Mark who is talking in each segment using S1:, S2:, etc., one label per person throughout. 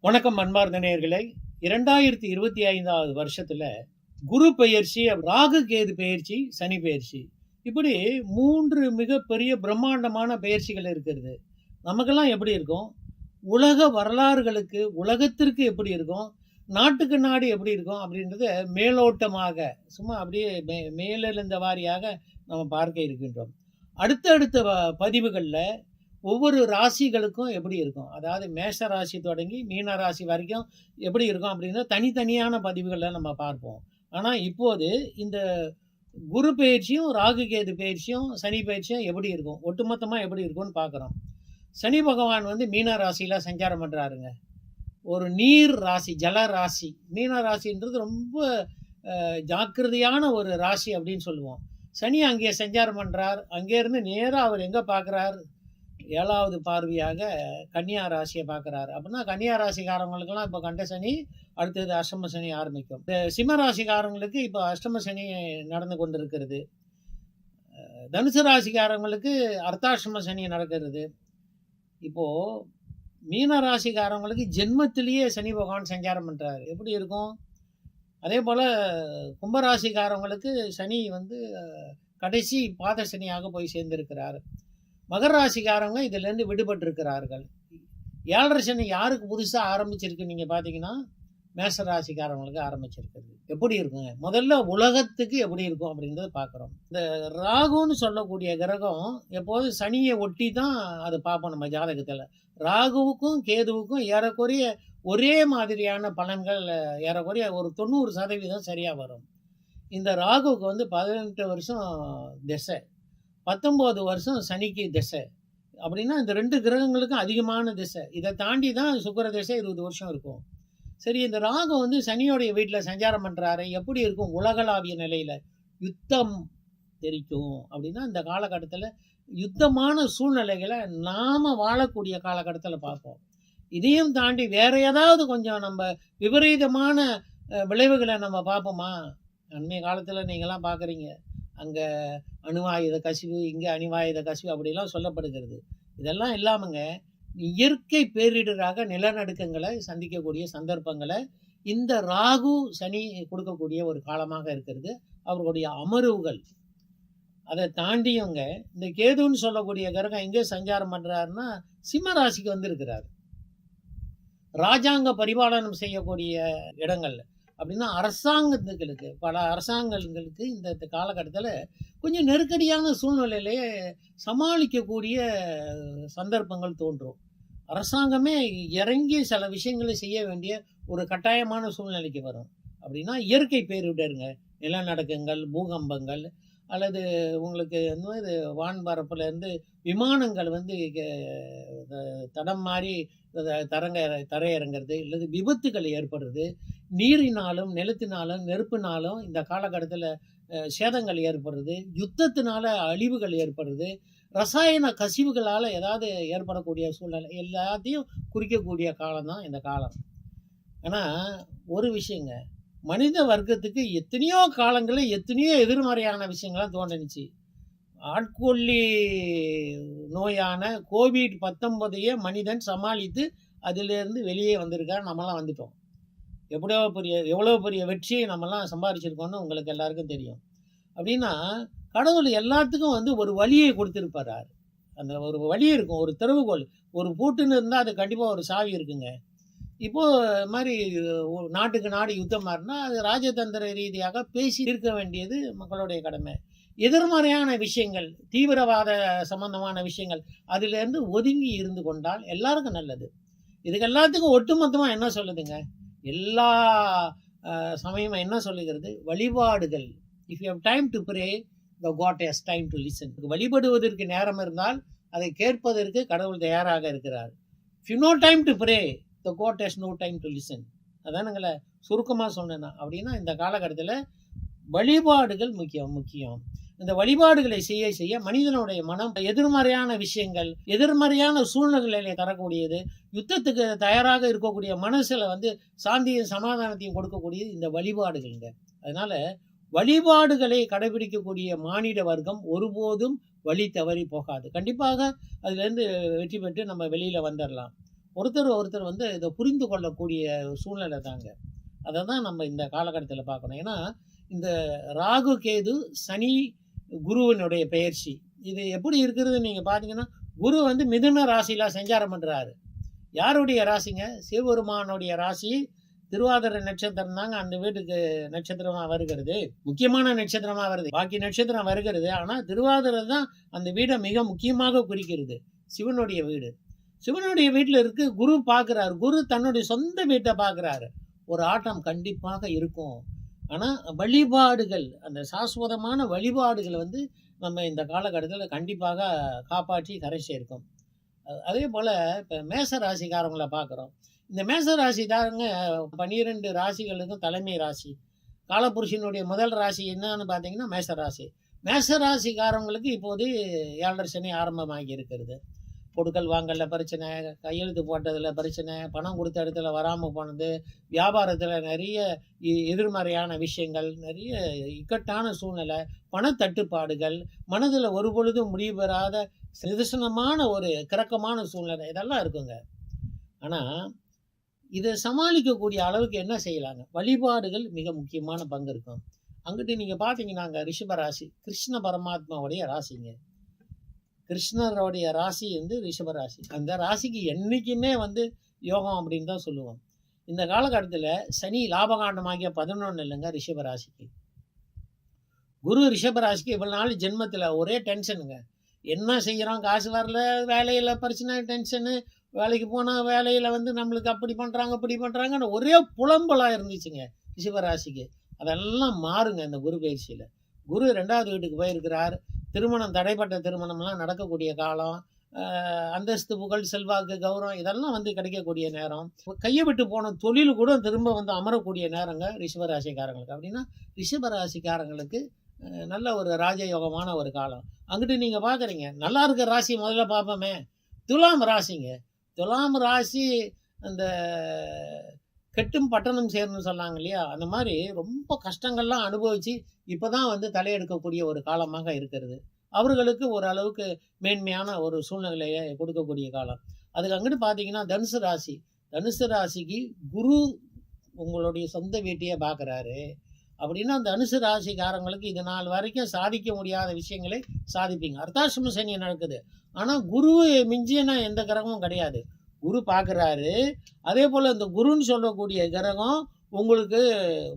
S1: வணக்கம் அன்பார்ந்த நேயர்களே. இரண்டாயிரத்தி இருபத்தி ஐந்தாவது வருஷத்துல குரு பெயர்ச்சி ராகு கேது பெயர்ச்சி சனி பெயர்ச்சி. இப்படி மூன்று மிகப்பெரிய பிரம்மாண்டமான பெயர்ச்சிகள் இருக்கிறது. நமக்கெல்லாம் எப்படி இருக்கும்? உலக வரலாறுகளுக்கு உலகத்திற்கு எப்படி இருக்கும்? நாட்டுக்கு நாடு எப்படி இருக்கும்? அப்படின்றத மேலோட்டமாக சும்மா அப்படியே மே மேலிருந்த வாரியாக நம்ம பார்க்க இருக்கின்றோம். அடுத்தடுத்த வ- பதிவுகளில் ஒவ்வொரு ராசிகளுக்கும் எப்படி இருக்கும்? அதாவது மேஷ ராசி தொடங்கி மீன ராசி வரைக்கும் எப்படி இருக்கும் அப்படின்னா தனித்தனியான பதிவுகளில் நம்ம பார்ப்போம். ஆனால் இப்போது இந்த குரு பயிற்சியும் ராகு கேது பயிற்சியும் சனி பயிற்சியும் எப்படி இருக்கும்? ஒட்டுமொத்தமாக எப்படி இருக்கும்னு பார்க்குறோம். சனி பகவான் வந்து மீன ராசியில் சஞ்சாரம் பண்ணுறாருங்க ஒரு நீர் ராசி ஜல ராசி. மீன ராசின்றது ரொம்ப ஜாக்கிரதையான ஒரு ராசி அப்படின்னு சொல்லுவோம். சனி அங்கே சஞ்சாரம் பண்ணுறார் அங்கேருந்து நேராக அவர் எங்கே பார்க்குறார்? ஏழாவது பார்வையாக கன்னியா ராசியை பார்க்குறாரு. அப்படின்னா கன்னியா ராசிக்காரங்களுக்கெல்லாம் இப்போ கண்ட சனி அடுத்தது அஷ்டம சனி ஆரம்பிக்கும். இந்த சிம்ம ராசிக்காரங்களுக்கு இப்போ அஷ்டம சனி நடந்து கொண்டிருக்கிறது. தனுசு ராசிக்காரங்களுக்கு அர்த்தாஷ்டம சனி நடக்கிறது. இப்போது மீன ராசிக்காரங்களுக்கு ஜென்மத்திலேயே சனி பகவான் சஞ்சாரம் பண்ணுறாரு எப்படி இருக்கும்? அதே போல் கும்பராசிக்காரங்களுக்கு சனி வந்து கடைசி பாத சனியாக போய் சேர்ந்திருக்கிறார். மகர ராசிக்காரவங்க இதுலேருந்து விடுபட்டிருக்கிறார்கள். ஏழரை சனி யாருக்கு புதுசாக ஆரம்பிச்சிருக்கு நீங்கள் பார்த்தீங்கன்னா மேச ராசிக்காரங்களுக்கு ஆரம்பிச்சிருக்கிறது எப்படி இருக்குங்க? முதல்ல உலகத்துக்கு எப்படி இருக்கும் அப்படின்றத பார்க்குறோம் இந்த ராகுன்னு சொல்லக்கூடிய கிரகம் எப்போதும் சனியை ஒட்டி தான் அதை பார்ப்போம் நம்ம ஜாதகத்தில். ராகுவுக்கும் கேதுவுக்கும் ஏறக்குறைய ஒரே மாதிரியான பலன்கள் ஏறக்குறைய ஒரு தொண்ணூறு சதவீதம் சரியாக வரும். இந்த ராகுவுக்கு வந்து பதினெட்டு வருஷம் திசை. பத்தொம்போது வருஷம் சனிக்கு திசை. அப்படின்னா இந்த ரெண்டு கிரகங்களுக்கும் அதிகமான திசை. இதை தாண்டி தான் சுக்கிர திசை இருபது வருஷம் இருக்கும். சரி இந்த ராகம் வந்து சனியோடைய வீட்டில் சஞ்சாரம் பண்ணுறாரு எப்படி இருக்கும்? உலகளாவிய நிலையில் யுத்தம் தெரிக்கும். அப்படின்னா இந்த காலகட்டத்தில் யுத்தமான சூழ்நிலைகளை நாம் வாழக்கூடிய காலகட்டத்தில் பார்ப்போம். இதையும் தாண்டி வேற ஏதாவது கொஞ்சம் நம்ம விபரீதமான விளைவுகளை நம்ம பார்ப்போமா? அண்மைய காலத்தில் நீங்களாம் பார்க்குறீங்க. அங்கே அணுவாயுத கசிவு இங்கே அணுவாயுத கசிவு அப்படிலாம் சொல்லப்படுகிறது. இதெல்லாம் இல்லாமங்க இயற்கை பேரிடராக நிலநடுக்கங்களை சந்திக்கக்கூடிய சந்தர்ப்பங்களை இந்த ராகு சனி கொடுக்கக்கூடிய ஒரு காலமாக இருக்கிறது. அவர்களுடைய அமர்வுகள். அதை தாண்டியவங்க இந்த கேதுன்னு சொல்லக்கூடிய கிரகம் எங்கே சஞ்சாரம் பண்ணுறாருன்னா சிம்மராசிக்கு வந்திருக்கிறார். ராஜாங்க பரிபாலனம் செய்யக்கூடிய இடங்கள்ல. அப்படின்னா அரசாங்கத்துகளுக்கு பல அரசாங்கங்களுக்கு இந்த காலகட்டத்தில் கொஞ்சம் நெருக்கடியான சூழ்நிலையிலேயே சமாளிக்கக்கூடிய சந்தர்ப்பங்கள் தோன்றும். அரசாங்கமே இறங்கி சில விஷயங்களை செய்ய வேண்டிய ஒரு கட்டாயமான சூழ்நிலைக்கு வரும். அப்படின்னா இயற்கை பேரிடருங்க. நிலநடுக்கங்கள் பூகம்பங்கள் அல்லது உங்களுக்கு வந்து இது வான்பரப்புல விமானங்கள் வந்து தடம் மாறி தரங்க தரையிறங்கிறது அல்லது விபத்துகள் ஏற்படுறது நீரினாலும் நிலத்தினாலும் நெருப்பினாலும் இந்த காலகட்டத்தில் சேதங்கள் ஏற்படுறது யுத்தத்தினால அழிவுகள் ஏற்படுறது ரசாயன கசிவுகளால் ஏதாவது ஏற்படக்கூடிய சூழ்நிலை எல்லாத்தையும் குறிக்கக்கூடிய காலம் தான் இந்த காலம். ஆனால் ஒரு விஷயங்க மனித வர்க்கத்துக்கு எத்தனையோ காலங்களில் எத்தனையோ எதிர்மறையான விஷயங்கள்லாம் தோன்றுச்சு ஆட்கொல்லி நோயான கோவிட் பத்தொன்பதையே மனிதன் சமாளித்து அதிலிருந்து வெளியே வந்திருக்கார். நம்மலாம் வந்துட்டோம். எவ்வளோ பெரிய எவ்வளோ பெரிய வெற்றியை நம்மலாம் சம்பாதிச்சிருக்கோம்னு உங்களுக்கு எல்லாருக்கும் தெரியும். அப்படின்னா கடவுள் எல்லாத்துக்கும் வந்து ஒரு வழியை கொடுத்துருப்பார். அந்த ஒரு வழி இருக்கும் ஒரு திறவுகோல் ஒரு பூட்டுன்னு இருந்தால் அது கண்டிப்பாக ஒரு சாவி இருக்குங்க. இப்போது மாதிரி நாட்டுக்கு நாடு யுத்தம் மாறினா அது ராஜதந்திர ரீதியாக பேசி இருக்க வேண்டியது மக்களுடைய கடமை. எதிர்மறையான விஷயங்கள் தீவிரவாத சம்பந்தமான விஷயங்கள் அதிலிருந்து ஒதுங்கி இருந்து கொண்டால் எல்லாருக்கும் நல்லது. இதுக்கு எல்லாத்துக்கும் ஒட்டுமொத்தமாக என்ன சொல்லுதுங்க? எல்லா சமயமும் என்ன சொல்லுகிறது? வழிபாடுகள். If you have time to pray the God has time to listen வழிபடுவதற்கு நேரம் இருந்தால் அதை கேட்பதற்கு கடவுள் தயாராக இருக்கிறார். If you no time to pray the God has no time to listen அதானுங்களே சுருக்கமாக சொன்னேன்னா. அப்படின்னா இந்த காலகட்டத்தில் வழிபாடுகள் முக்கியம் முக்கியம். இந்த வழிபாடுகளை செய்ய செய்ய மனிதனுடைய மனம் எதிர்மறையான விஷயங்கள் எதிர்மறையான சூழ்நிலைகளை தரக்கூடியது யுத்தத்துக்கு தயாராக இருக்கக்கூடிய மனசில் வந்து சாந்தியும் சமாதானத்தையும் கொடுக்கக்கூடியது இந்த வழிபாடுகள்ங்க. அதனால் வழிபாடுகளை கடைபிடிக்கக்கூடிய மானிட வர்க்கம் ஒருபோதும் வழி தவறி போகாது. கண்டிப்பாக அதுலேருந்து வெற்றி பெற்று நம்ம வெளியில் வந்துடலாம் ஒருத்தர் ஒருத்தர் வந்து இதை புரிந்து கொள்ளக்கூடிய சூழ்நிலை தாங்க. அதை தான் நம்ம இந்த காலகட்டத்தில் பார்க்கணும் ஏன்னா இந்த ராகு கேது சனி குருவினுடைய பெயர்ச்சி. இது எப்படி இருக்கிறது நீங்கள் பார்த்தீங்கன்னா குரு வந்து மிதுன ராசியில் சஞ்சாரம் பண்ணுறாரு யாருடைய ராசிங்க? சிவபெருமானுடைய ராசி. திருவாதிரை நட்சத்திரம் தாங்க அந்த வீட்டுக்கு நட்சத்திரமாக வருகிறது. முக்கியமான நட்சத்திரமாக வருது. பாக்கி நட்சத்திரம் வருகிறது. ஆனால் திருவாதிரை தான் அந்த வீடை மிக முக்கியமாக குறிக்கிறது. சிவனுடைய வீடு. சிவனுடைய வீட்டில் இருக்கு குரு பார்க்குறாரு குரு தன்னுடைய சொந்த வீட்டை பார்க்குறாரு ஒரு ஆட்டம் கண்டிப்பாக இருக்கும். ஆனால் வழிபாடுகள் அந்த சாஸ்வதமான வழிபாடுகள் வந்து நம்ம இந்த காலகட்டத்தில் கண்டிப்பாக காப்பாற்றி கரை சேர்க்கும். அதே போல் இப்போ மேச ராசிக்காரங்களை பார்க்குறோம் இந்த மேச ராசிக்காரங்க பன்னிரெண்டு ராசிகளுக்கும் தலைமை ராசி. காலபுருஷனுடைய முதல் ராசி என்னன்னு பார்த்தீங்கன்னா மேச ராசி மேச ராசிக்காரங்களுக்கு இப்போது ஏழரை சனி ஆரம்பமாகி இருக்கிறது. கொடுக்கல் வாங்கல பிரச்சனை. கையெழுத்து போட்டதில் பிரச்சனை. பணம் கொடுத்த இடத்துல வராமல் போனது. வியாபாரத்தில் நிறைய எதிர்மறையான விஷயங்கள் நிறைய இக்கட்டான சூழ்நிலை பணத்தட்டுப்பாடுகள் மனதில் ஒரு பொழுதும் முடிவு பெறாத நிதர்சனமான ஒரு கிறக்கமான சூழ்நிலை இதெல்லாம் இருக்குங்க. ஆனால் இதை சமாளிக்கக்கூடிய அளவுக்கு என்ன செய்யலாங்க? வழிபாடுகள் மிக முக்கியமான பங்கு இருக்கும். அங்கிட்டு நீங்கள் பார்த்தீங்கன்னாங்க ரிஷபராசி கிருஷ்ண பரமாத்மாவுடைய ராசிங்க. கிருஷ்ணருடைய ராசி வந்து ரிஷபராசி. அந்த ராசிக்கு என்றைக்குமே வந்து யோகம் அப்படின்னு தான் சொல்லுவோம். இந்த காலகட்டத்தில் சனி லாபகாண்டமாகிய பதினொன்று இல்லைங்க ரிஷபராசிக்கு. குரு ரிஷபராசிக்கு இவ்வளவு நாள் ஜென்மத்தில் ஒரே டென்ஷனுங்க. என்ன செய்கிறோம் காசு வரல வேலையில் பிரச்சனை டென்ஷனு. வேலைக்கு போனால் வேலையில் வந்து நம்மளுக்கு அப்படி பண்ணுறாங்க இப்படி பண்ணுறாங்கன்னு ஒரே புலம்பலாக இருந்துச்சுங்க ரிஷபராசிக்கு. அதெல்லாம் மாறுங்க இந்த குரு பயிற்சியில். குரு ரெண்டாவது வீட்டுக்கு போயிருக்கிறார். திருமணம் தடைப்பட்ட திருமணம்லாம் நடக்கக்கூடிய காலம் அந்தஸ்து புகழ் செல்வாக்கு கௌரவம் இதெல்லாம் வந்து கிடைக்கக்கூடிய நேரம். கையை விட்டு போன தொழில் கூட திரும்ப வந்து அமரக்கூடிய நேரங்க ரிஷபராசிக்காரங்களுக்கு. அப்படின்னா ரிஷபராசிக்காரங்களுக்கு நல்ல ஒரு ராஜயோகமான ஒரு காலம். அங்கிட்டு நீங்கள் பார்க்குறீங்க நல்லா இருக்க ராசி முதல்ல பார்ப்போமே துலாம் ராசிங்க. துலாம் ராசி அந்த கெட்டும் பட்டணம் சேர்னு சொன்னாங்க இல்லையா? அந்த மாதிரி ரொம்ப கஷ்டங்கள்லாம் அனுபவித்து இப்போ தான் வந்து தலையெடுக்கக்கூடிய ஒரு காலமாக இருக்கிறது. அவர்களுக்கு ஓரளவுக்கு மேன்மையான ஒரு சூழ்நிலையை கொடுக்கக்கூடிய காலம். அதுக்கு அங்கிட்டு பார்த்தீங்கன்னா தனுசு ராசி. தனுசு ராசிக்கு குரு உங்களுடைய சொந்த வீட்டையே பார்க்குறாரு அப்படின்னா அந்த தனுசு ராசிக்காரங்களுக்கு இது நாள் வரைக்கும் சாதிக்க முடியாத விஷயங்களை சாதிப்பீங்க. அர்த்தாசிரம சனி நடக்குது. ஆனால் குருவை மிஞ்சினா எந்த கிரகமும் கிடையாது. குரு பார்க்குறாரு. அதே போல் இந்த குருன்னு சொல்லக்கூடிய கிரகம் உங்களுக்கு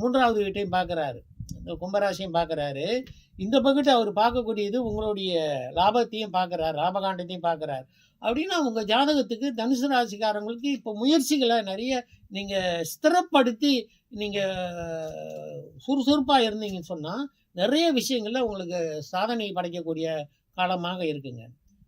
S1: மூன்றாவது வீட்டையும் பார்க்குறாரு. இந்த கும்பராசியும் பார்க்குறாரு. இந்த பக்கத்து அவர் பார்க்கக்கூடியது உங்களுடைய லாபத்தையும் பார்க்குறாரு லாபகாண்டத்தையும் பார்க்குறாரு. அப்படின்னா உங்கள் ஜாதகத்துக்கு தனுசு ராசிக்காரங்களுக்கு இப்போ முயற்சிகளை நிறைய நீங்கள் ஸ்திரப்படுத்தி நீங்கள் சுறுசுறுப்பாக இருந்தீங்கன்னு சொன்னால் நிறைய விஷயங்களில் உங்களுக்கு சாதனை படைக்கக்கூடிய காலமாக இருக்குங்க.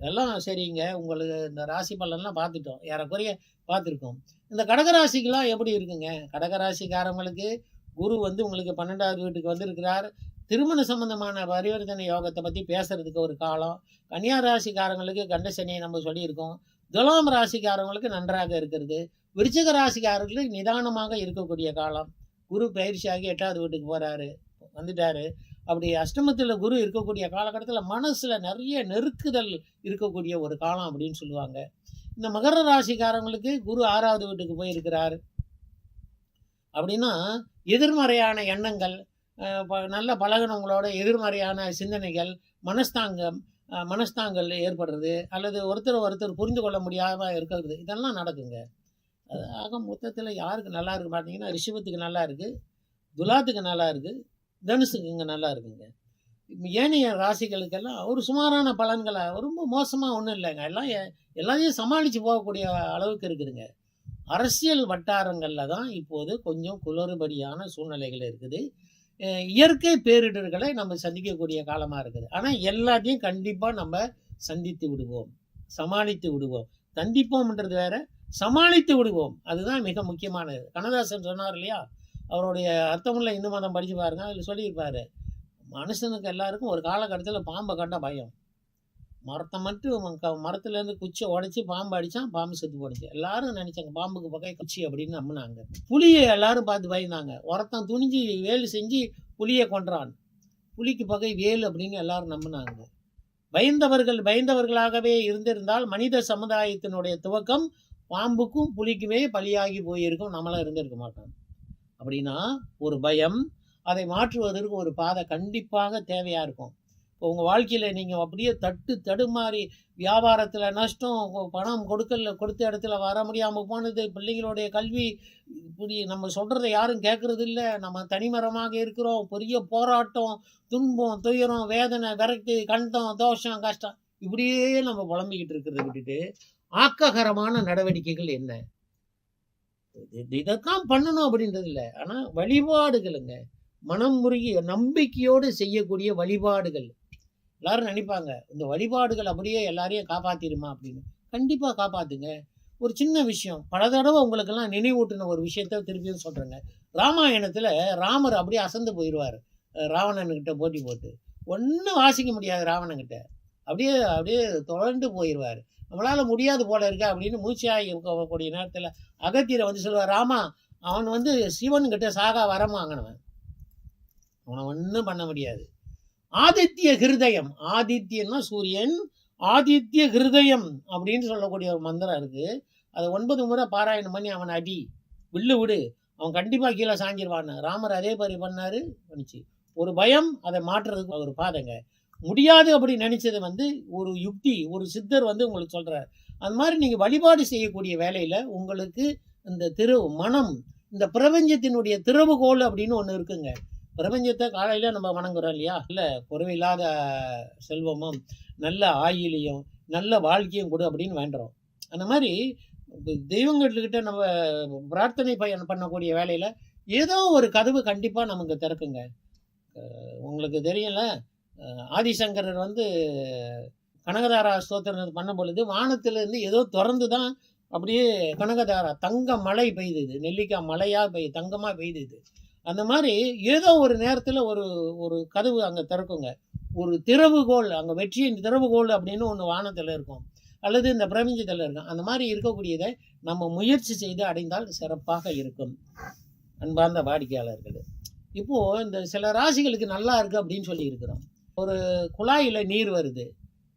S1: இதெல்லாம் சரிங்க. உங்களுக்கு இந்த ராசி பலன்லாம் பார்த்துட்டோம். ஏறக்குறைய பார்த்துருக்கோம். இந்த கடகராசிக்கெலாம் எப்படி இருக்குங்க? கடகராசிக்காரங்களுக்கு குரு வந்து உங்களுக்கு பன்னெண்டாவது வீட்டுக்கு வந்திருக்கிறார். திருமண சம்பந்தமான பரிவர்த்தனை யோகத்தை பற்றி பேசுறதுக்கு ஒரு காலம். கன்னியா ராசிக்காரங்களுக்கு கண்டசனியை நம்ம சொல்லியிருக்கோம். துலாம் ராசிக்காரங்களுக்கு நன்றாக இருக்கிறது. விருச்சிக ராசிக்காரர்களுக்கு நிதானமாக இருக்கக்கூடிய காலம். குரு பயிற்சியாகி எட்டாவது வீட்டுக்கு போகிறாரு வந்துட்டாரு. அப்படி அஷ்டமத்தில் குரு இருக்கக்கூடிய காலகட்டத்தில் மனசில் நிறைய நெருக்குதல் இருக்கக்கூடிய ஒரு காலம் அப்படின்னு சொல்லுவாங்க. இந்த மகர ராசிக்காரங்களுக்கு குரு ஆறாவது வீட்டுக்கு போயிருக்கிறார். அப்படின்னா எதிர்மறையான எண்ணங்கள் நல்ல பழகினவங்களோட எதிர்மறையான சிந்தனைகள் மனஸ்தாங்கம் மனஸ்தாங்கல் ஏற்படுறது அல்லது ஒருத்தர் ஒருத்தர் புரிந்து கொள்ள முடியாமல் இருக்கிறது இதெல்லாம் நடக்குங்க. ஆக மொத்தத்தில் யாருக்கு நல்லா இருக்கு? பார்த்தீங்கன்னா ரிஷபத்துக்கு நல்லா இருக்குது துலாத்துக்கு நல்லா இருக்குது தனுசுக்கு இங்கே நல்லா இருக்குங்க. ஏனைய ராசிகளுக்கெல்லாம் ஒரு சுமாரான பலன்களை ரொம்ப மோசமாக ஒன்றும் இல்லைங்க. எல்லாம் எல்லாத்தையும் சமாளித்து போகக்கூடிய அளவுக்கு இருக்குதுங்க. அரசியல் வட்டாரங்களில் தான் இப்போது கொஞ்சம் குளறுபடியான சூழ்நிலைகள் இருக்குது. இயற்கை பேரிடர்களை நம்ம சந்திக்கக்கூடிய காலமாக இருக்குது. ஆனால் எல்லாத்தையும் கண்டிப்பாக நம்ம சந்தித்து விடுவோம். சமாளித்து விடுவோம். சந்திப்போம்ன்றது வேற சமாளித்து விடுவோம். அதுதான் மிக முக்கியமானது. கண்ணதாசன் சொன்னார் இல்லையா? அவருடைய அர்த்தமுள்ள இந்து மதம் படித்து பாருங்க அதில் சொல்லியிருப்பாரு மனுஷனுக்கு எல்லாருக்கும் ஒரு காலகட்டத்தில் பாம்பை கண்ட பயம். மரத்தை மட்டும் க- மரத்துலேருந்து குச்சியை உடைச்சி பாம்பு அடித்தான் பாம்பு செத்து போடுச்சு எல்லாரும் நினச்சாங்க பாம்புக்கு பகை குச்சி அப்படின்னு நம்பினாங்க. புலியை எல்லாரும் பார்த்து பயந்தாங்க. ஒருத்தன் துணிஞ்சு வேலு செஞ்சு புலியை கொன்றான். புலிக்கு பகை வேலு அப்படின்னு எல்லாரும் நம்பினாங்க. பயந்தவர்கள் பயந்தவர்களாகவே இருந்திருந்தால் மனித சமுதாயத்தினுடைய துவக்கம் பாம்புக்கும் புலிக்குமே பலியாகி போயிருக்கும். நம்மளாம் இருந்திருக்க மாட்டோம். அப்படின்னா ஒரு பயம் அதை மாற்றுவதற்கு ஒரு பாதை கண்டிப்பாக தேவையாக இருக்கும். இப்போ உங்கள் வாழ்க்கையில் நீங்கள் அப்படியே தட்டு தடுமாறி வியாபாரத்தில் நஷ்டம் பணம் கொடுக்கல கொடுத்த இடத்துல வர முடியாமல் போனது பிள்ளைங்களுடைய கல்வி இப்படி நம்ம சொல்கிறத யாரும் கேட்குறது இல்லை. நம்ம தனிமரமாக இருக்கிறோம் பெரிய போராட்டம் துன்பம் துயரம் வேதனை விரக்தி கண்டம் தோஷம் கஷ்டம் இப்படியே நம்ம புலம்பிக்கிட்டு இருக்கிறத விட்டுட்டு ஆக்ககரமான நடவடிக்கைகள் என்ன? இதைத்தான் பண்ணணும் அப்படின்றது இல்லை. ஆனால் வழிபாடுகளுங்க. மனம் முருகி நம்பிக்கையோடு செய்யக்கூடிய வழிபாடுகள். எல்லாரும் நினைப்பாங்க இந்த வழிபாடுகள் அப்படியே எல்லாரையும் காப்பாத்திருமா அப்படின்னு. கண்டிப்பாக காப்பாத்துங்க. ஒரு சின்ன விஷயம் பல தடவை உங்களுக்கெல்லாம் நினைவூட்டின ஒரு விஷயத்த திருப்பியும் சொல்கிறேங்க ராமாயணத்தில் ராமர் அப்படியே அசந்து போயிடுவார் ராவணன்கிட்ட போட்டி போட்டு. ஒன்றும் வாசிக்க முடியாது ராவணன்கிட்ட. அப்படியே அப்படியே தொடர்ந்து போயிடுவார் நம்மளால் முடியாது போல இருக்க அப்படின்னு மூச்சியாகி இருக்கக்கூடிய நேரத்தில் அகத்தியரை வந்து சொல்லுவார் ராமா அவன் வந்து சிவன்கிட்ட சாகா வரம் வாங்கினவன். அவனை ஒன்றும் பண்ண முடியாது. ஆதித்ய ஹிருதயம் ஆதித்யன்னா சூரியன் ஆதித்ய ஹிருதயம் அப்படின்னு சொல்லக்கூடிய ஒரு மந்திரம் இருக்கு. அதை ஒன்பது முறை பாராயணம் பண்ணி அவனை அடி வில்லு விடு அவன் கண்டிப்பாக கீழே சாஞ்சிருவான்னு. ராமர் அதே மாதிரி பண்ணாரு பண்ணிச்சு. ஒரு பயம் அதை மாற்றுறதுக்கு ஒரு பாதைங்க. முடியாது அப்படி நினச்சது வந்து ஒரு யுக்தி ஒரு சித்தர் வந்து உங்களுக்கு சொல்கிறார் அந்த மாதிரி நீங்கள் வழிபாடு செய்யக்கூடிய வேலையில் உங்களுக்கு இந்த திரு மனம் இந்த பிரபஞ்சத்தினுடைய திறவுகோல் அப்படின்னு ஒன்று இருக்குங்க. பிரபஞ்சத்தை காலையில் நம்ம வணங்குறோம் இல்லையா? இல்லை குறைவில்லாத செல்வமும் நல்ல ஆயிலையும் நல்ல வாழ்க்கையும் கொடு அப்படின்னு வேண்டுறோம். அந்த மாதிரி இப்ப தெய்வங்கள்கிட்ட நம்ம பிரார்த்தனை பயன் பண்ணக்கூடிய வேலையில் ஏதோ ஒரு கதவு கண்டிப்பாக நமக்கு திறக்குங்க. உங்களுக்கு தெரியல ஆதிசங்கரர் வந்து கனகதாரா ஸ்தோத்திரம் பண்ணும் பொழுது வானத்திலிருந்து ஏதோ திறந்து தான் அப்படியே கனகதாரா தங்க மழை பெய்யுது நெல்லிக்காய் மழையாக பெய் தங்கமாக பெய்துது. அந்த மாதிரி ஏதோ ஒரு நேரத்தில் ஒரு ஒரு கதவு அங்கே திறக்குங்க. ஒரு திறவுகோல் அங்கே வெற்றியின் திறவுகோல் அப்படின்னு ஒன்று வானத்தில் இருக்கும். அல்லது இந்த பிரபஞ்சத்தில் இருக்கும். அந்த மாதிரி இருக்கக்கூடியதை நம்ம முயற்சி செய்து அடைந்தால் சிறப்பாக இருக்கும். அன்பார்ந்த வாடிக்கையாளர்கள் இப்போது இந்த சில ராசிகளுக்கு நல்லா இருக்குது அப்படின்னு சொல்லி இருக்கிறோம் ஒரு குழாயில் நீர் வருது.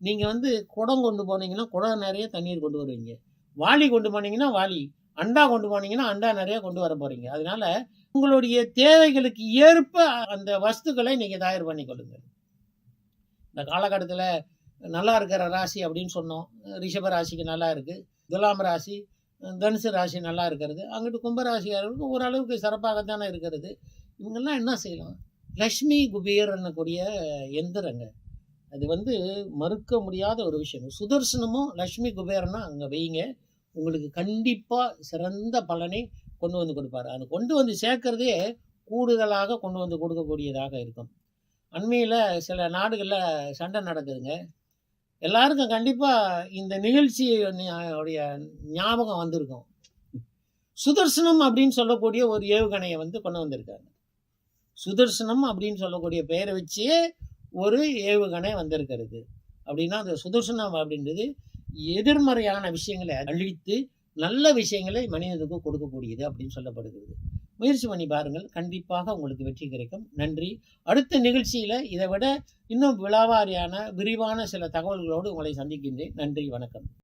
S1: நீங்கள் வந்து குடம் கொண்டு போனீங்கன்னா குடம் நிறைய தண்ணீர் கொண்டு வருவீங்க. வாளி கொண்டு போனீங்கன்னா வாளி அண்டா கொண்டு போனீங்கன்னா அண்டா நிறையா கொண்டு வர போகிறீங்க அதனால உங்களுடைய தேவைகளுக்கு ஏற்ப அந்த வஸ்துக்களை நீங்கள் தயார் பண்ணி கொள்ளுங்கள். இந்த காலகட்டத்தில் நல்லா இருக்கிற ராசி அப்படின்னு சொன்னோம். ரிஷப ராசிக்கு நல்லா இருக்குது துலாம் ராசி தனுசு ராசி நல்லா இருக்கிறது. அங்கிட்டு கும்பராசியாருக்கு ஓரளவுக்கு சிறப்பாகத்தானே இருக்கிறது. இவங்கெல்லாம் என்ன செய்யலாம்? லக்ஷ்மி குபேர் என்னக்கூடிய எந்திரங்க. அது வந்து மறுக்க முடியாத ஒரு விஷயம். சுதர்சனமும் லக்ஷ்மி குபேரனா அங்கே வைங்க. உங்களுக்கு கண்டிப்பாக சிறந்த பலனை கொண்டு வந்து கொடுப்பாரு. அது கொண்டு வந்து சேர்க்கறதே கூடுதலாக கொண்டு வந்து கொடுக்கக்கூடியதாக இருக்கும். அண்மையில் சில நாடுகளில் சண்டை நடக்குதுங்க. எல்லாருக்கும் கண்டிப்பாக இந்த நிகழ்ச்சி உடைய ஞாபகம் வந்திருக்கும். சுதர்சனம் அப்படின்னு சொல்லக்கூடிய ஒரு ஏவுகணையை வந்து கொண்டு வந்திருக்காங்க. சுதர்சனம் அப்படின்னு சொல்லக்கூடிய பெயரை வச்சே ஒரு ஏவுகணை வந்திருக்கிறது. அப்படின்னா அந்த சுதர்சனம் அப்படின்றது எதிர்மறையான விஷயங்களை அழித்து நல்ல விஷயங்களை மனிதனுக்கு கொடுக்கக்கூடியது அப்படின்னு சொல்லப்படுகிறது. முயற்சி பண்ணி பாருங்கள். கண்டிப்பாக உங்களுக்கு வெற்றி கிடைக்கும். நன்றி. அடுத்த நிகழ்ச்சியில் இதை விட இன்னும் விழாவாரியான விரிவான சில தகவல்களோடு உங்களை சந்திக்கின்றேன். நன்றி. வணக்கம்.